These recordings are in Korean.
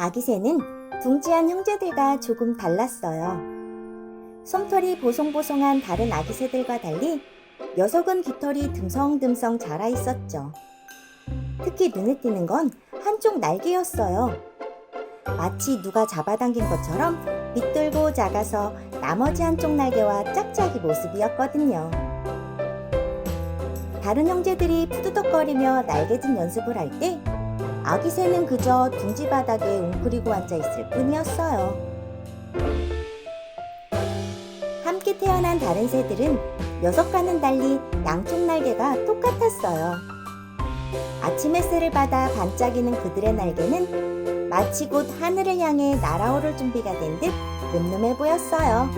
아기 새는 둥지한 형제들과 조금 달랐어요. 솜털이 보송보송한 다른 아기 새들과 달리 녀석은 깃털이 듬성듬성 자라 있었죠. 특히 눈에 띄는 건 한쪽 날개였어요. 마치 누가 잡아당긴 것처럼 밑돌고 작아서 나머지 한쪽 날개와 짝짝이 모습이었거든요. 다른 형제들이 푸드덕거리며 날개짓 연습을 할 때 아기 새는 그저 둥지 바닥에 웅크리고 앉아 있을 뿐이었어요. 함께 태어난 다른 새들은 녀석과는 달리 양쪽 날개가 똑같았어요. 아침 햇살을 받아 반짝이는 그들의 날개는 마치 곧 하늘을 향해 날아오를 준비가 된 듯 늠름해 보였어요.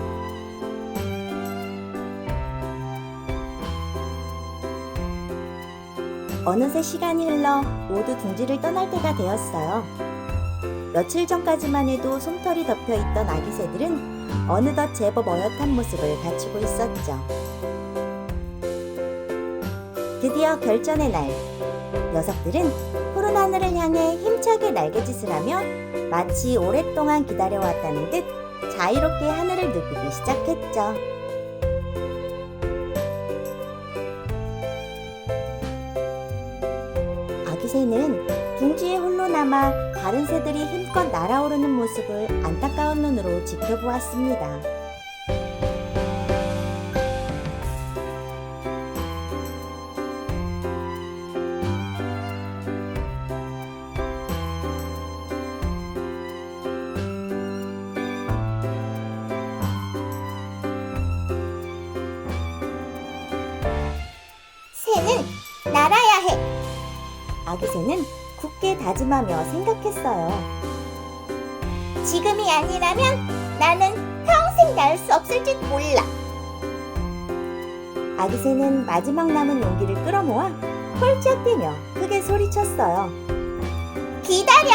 어느새 시간이 흘러 모두 둥지를 떠날 때가 되었어요. 며칠 전까지만 해도 솜털이 덮여 있던 아기 새들은 어느덧 제법 어엿한 모습을 갖추고 있었죠. 드디어 결전의 날. 녀석들은 푸른 하늘을 향해 힘차게 날개짓을 하며 마치 오랫동안 기다려왔다는 듯 자유롭게 하늘을 누비기 시작했죠. 남아 다른 새들이 힘껏 날아오르는 모습을 안타까운 눈으로 지켜보았습니다. 아기 새는 굳게 다짐하며 생각했어요. 지금이 아니라면 나는 평생 날수 없을지 몰라. 아기 새는 마지막 남은 용기를 끌어모아 펄쩍 뛰며 크게 소리쳤어요. 기다려!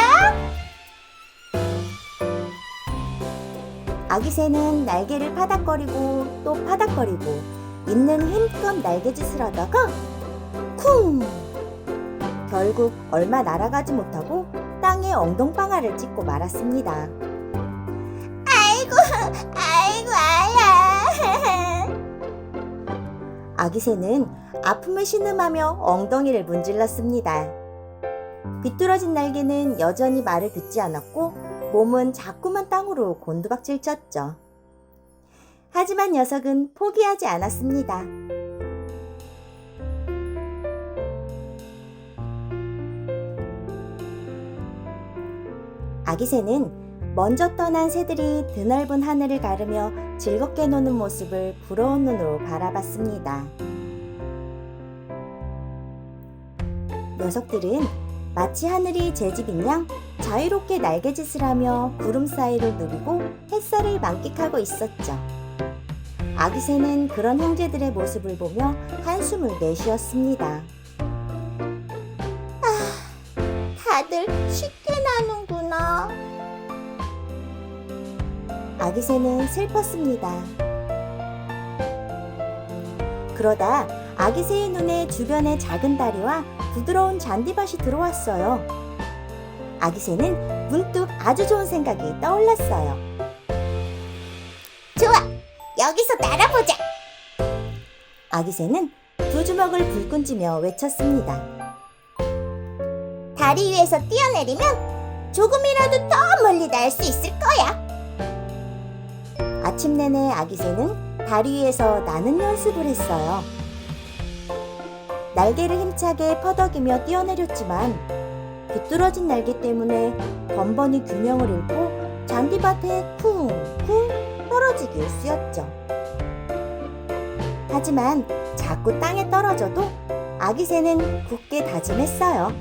아기 새는 날개를 파닥거리고 또 파닥거리고 있는 힘껏 날개짓을 하다가 쿵! 결국 얼마 날아가지 못하고 땅에 엉덩방아를 찍고 말았습니다. 아이고, 아이고, 아야. 아기 새는 아픔을 신음하며 엉덩이를 문질렀습니다. 비뚤어진 날개는 여전히 말을 듣지 않았고 몸은 자꾸만 땅으로 곤두박질 쳤죠. 하지만 녀석은 포기하지 않았습니다. 아기 새는 먼저 떠난 새들이 드넓은 하늘을 가르며 즐겁게 노는 모습을 부러운 눈으로 바라봤습니다. 녀석들은 마치 하늘이 제 집인 양 자유롭게 날개짓을 하며 구름 사이를 누리고 햇살을 만끽하고 있었죠. 아기 새는 그런 형제들의 모습을 보며 한숨을 내쉬었습니다. 아기 새는 슬펐습니다. 그러다 아기 새의 눈에 주변의 작은 다리와 부드러운 잔디밭이 들어왔어요. 아기 새는 문득 아주 좋은 생각이 떠올랐어요. 좋아! 여기서 날아보자! 아기 새는 두 주먹을 불끈 쥐며 외쳤습니다. 다리 위에서 뛰어내리면 조금이라도 더 멀리 날 수 있을 내내 아기 새는 다리 위에서 나는 연습을 했어요. 날개를 힘차게 퍼덕이며 뛰어내렸지만 비뚤어진 날개 때문에 번번이 균형을 잃고 잔디밭에 쿵쿵 떨어지기 쓰였죠. 하지만 자꾸 땅에 떨어져도 아기 새는 굳게 다짐했어요.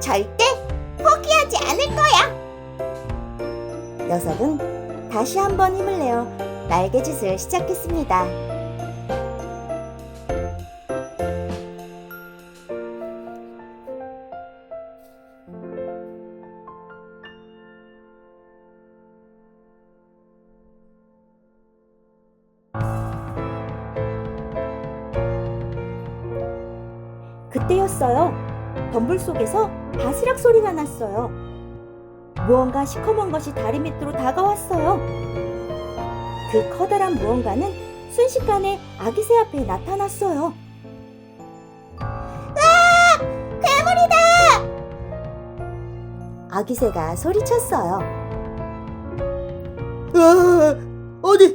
절대 포기하지 않을 거야. 녀석은 다시 한번 힘을 내어 날개짓을 시작했습니다. 그때였어요. 덤불 속에서 바스락 소리가 났어요. 무언가 시커먼 것이 다리 밑으로 다가왔어요. 그 커다란 무언가는 순식간에 아기새 앞에 나타났어요. 아! 괴물이다! 아기새가 소리쳤어요. 아, 어디?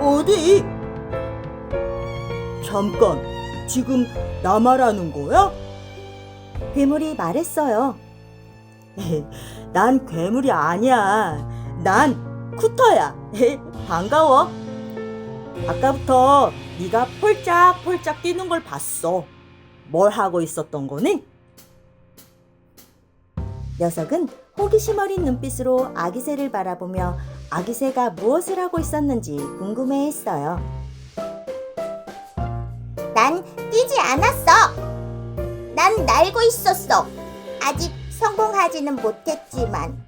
어디? 잠깐, 지금 나 말하는 거야? 괴물이 말했어요. 난 괴물이 아니야. 난 쿠터야. 반가워. 아까부터 네가 폴짝폴짝 뛰는 걸 봤어. 뭘 하고 있었던 거니? 녀석은 호기심 어린 눈빛으로 아기새를 바라보며 아기새가 무엇을 하고 있었는지 궁금해했어요. 난 뛰지 않았어. 난 날고 있었어. 아직 성공하지는 못했지만.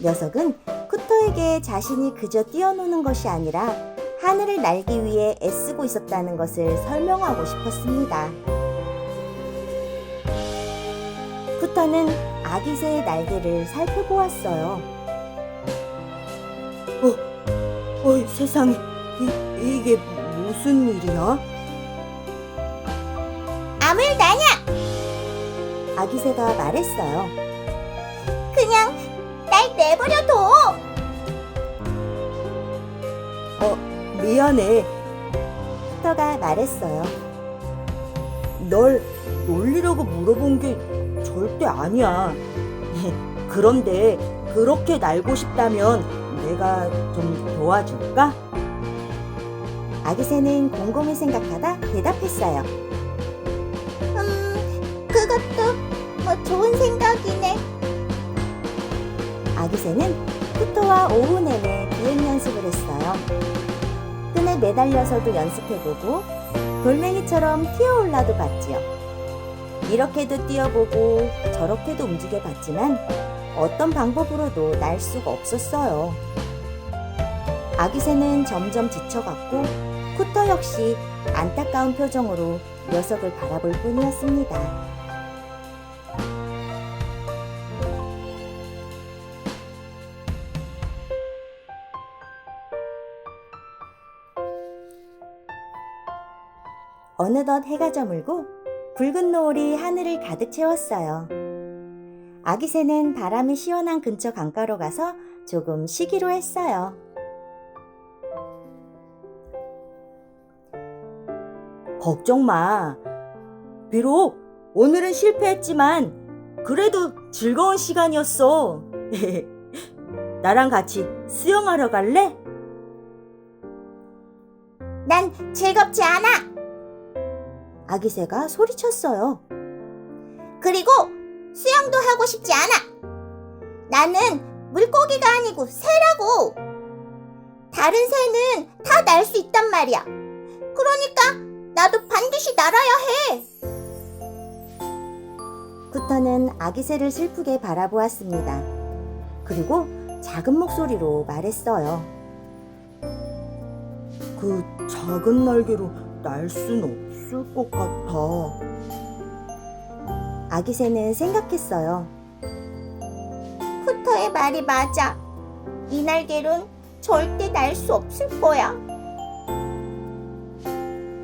녀석은 쿠터에게 자신이 그저 뛰어노는 것이 아니라 하늘을 날기 위해 애쓰고 있었다는 것을 설명하고 싶었습니다. 쿠터는 아기새의 날개를 살펴보았어요. 어이 세상에, 이, 이게 무슨 일이야? 아기새가 말했어요. 그냥 날 내버려둬! 미안해. 쿠터가 말했어요. 널 놀리려고 물어본 게 절대 아니야. 그런데 그렇게 날고 싶다면 내가 좀 도와줄까? 아기새는 곰곰이 생각하다 대답했어요. 음, 그것도 뭐 좋은 생각이네. 아기새는 쿠터와 오후 내내 비행 연습을 했어요. 끈에 매달려서도 연습해보고 돌멩이처럼 튀어올라도 봤지요. 이렇게도 뛰어보고 저렇게도 움직여봤지만 어떤 방법으로도 날 수가 없었어요. 아기새는 점점 지쳐갔고 쿠터 역시 안타까운 표정으로 녀석을 바라볼 뿐이었습니다. 어느덧 해가 저물고 붉은 노을이 하늘을 가득 채웠어요. 아기 새는 바람이 시원한 근처 강가로 가서 조금 쉬기로 했어요. 걱정 마. 비록 오늘은 실패했지만 그래도 즐거운 시간이었어. 나랑 같이 수영하러 갈래? 난 즐겁지 않아! 아기새가 소리쳤어요. 그리고 수영도 하고 싶지 않아! 나는 물고기가 아니고 새라고! 다른 새는 다 날 수 있단 말이야. 그러니까 나도 반드시 날아야 해! 쿠터는 아기새를 슬프게 바라보았습니다. 그리고 작은 목소리로 말했어요. 그 작은 날개로 날 순 없 을것 같아. 아기 새는 생각했어요. 쿠터의 말이 맞아. 이 날개론 절대 날 수 없을 거야.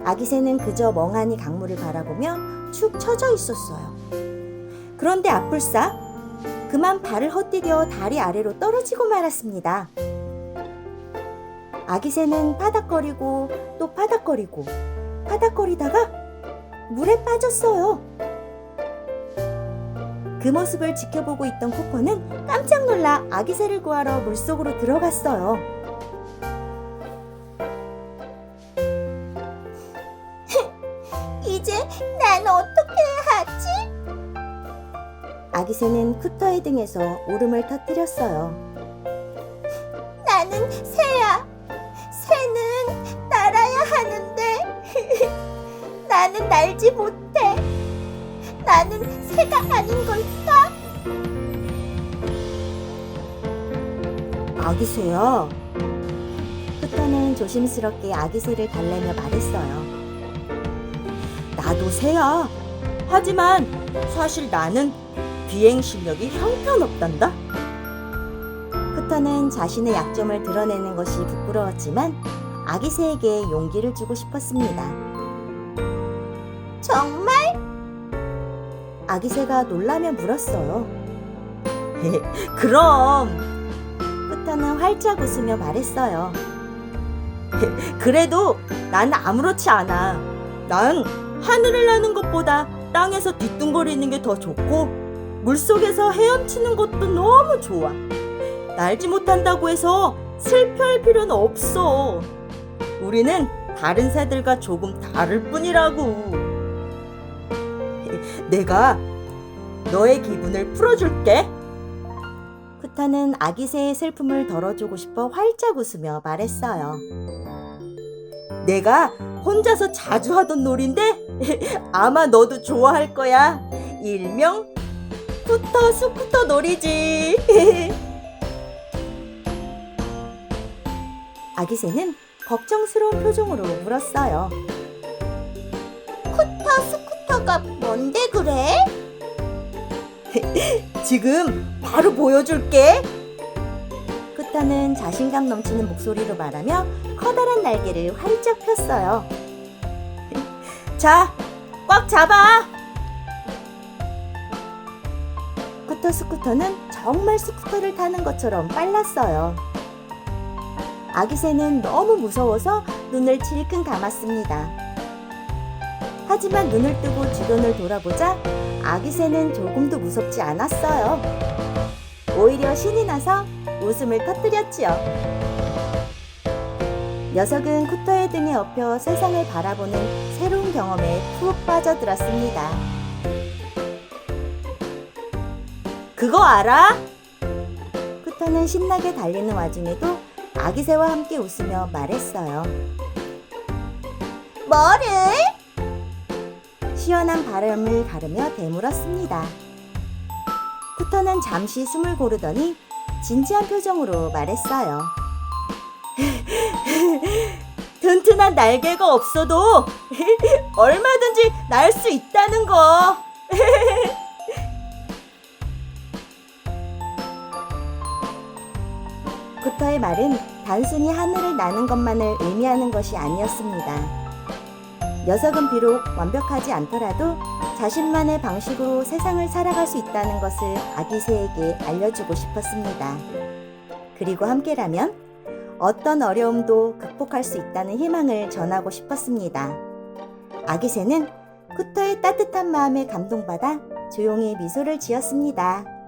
아기 새는 그저 멍하니 강물을 바라보며 축 처져 있었어요. 그런데 앞불싸 그만 발을 헛디뎌 다리 아래로 떨어지고 말았습니다. 아기 새는 파닥거리고 또 파닥거리고 파닥거리다가 물에 빠졌어요. 그 모습을 지켜보고 있던 코코는 깜짝 놀라 아기 새를 구하러 물속으로 들어갔어요. 이제 난 어떻게 하지? 아기 새는 쿠터의 등에서 울음을 터뜨렸어요. 날지 못해. 나는 새가 아닌 걸까? 아기새야, 쿠터는 조심스럽게 아기새를 달래며 말했어요. 나도 새야. 하지만 사실 나는 비행 실력이 형편없단다. 쿠터는 자신의 약점을 드러내는 것이 부끄러웠지만 아기새에게 용기를 주고 싶었습니다. 아기새가 놀라며 물었어요. 그럼 쿠터는 활짝 웃으며 말했어요. 그래도 난 아무렇지 않아. 난 하늘을 나는 것보다 땅에서 뒤뚱거리는 게 더 좋고 물속에서 헤엄치는 것도 너무 좋아. 날지 못한다고 해서 슬퍼할 필요는 없어. 우리는 다른 새들과 조금 다를 뿐이라고. 내가 너의 기분을 풀어줄게. 쿠터는 아기 새의 슬픔을 덜어주고 싶어 활짝 웃으며 말했어요. 내가 혼자서 자주 하던 놀인데 아마 너도 좋아할 거야. 일명 쿠터 스쿠터 놀이지. 아기 새는 걱정스러운 표정으로 물었어요. 쿠터 스쿠터 가 뭔데 그래? 지금 바로 보여줄게. 쿠터는 자신감 넘치는 목소리로 말하며 커다란 날개를 활짝 폈어요. 자, 꽉 잡아. 쿠터 스쿠터는 정말 스쿠터를 타는 것처럼 빨랐어요. 아기 새는 너무 무서워서 눈을 질끈 감았습니다. 하지만 눈을 뜨고 주변을 돌아보자 아기 새는 조금도 무섭지 않았어요. 오히려 신이 나서 웃음을 터뜨렸지요. 녀석은 쿠터의 등에 엎여 세상을 바라보는 새로운 경험에 푹 빠져들었습니다. 그거 알아? 쿠터는 신나게 달리는 와중에도 아기새와 함께 웃으며 말했어요. 뭐를? 시원한 바람을 가르며 되물었습니다. 쿠터는 잠시 숨을 고르더니 진지한 표정으로 말했어요. 튼튼한 날개가 없어도 얼마든지 날 수 있다는 거. 쿠터의 말은 단순히 하늘을 나는 것만을 의미하는 것이 아니었습니다. 녀석은 비록 완벽하지 않더라도 자신만의 방식으로 세상을 살아갈 수 있다는 것을 아기 새에게 알려주고 싶었습니다. 그리고 함께라면 어떤 어려움도 극복할 수 있다는 희망을 전하고 싶었습니다. 아기 새는 쿠터의 따뜻한 마음에 감동받아 조용히 미소를 지었습니다.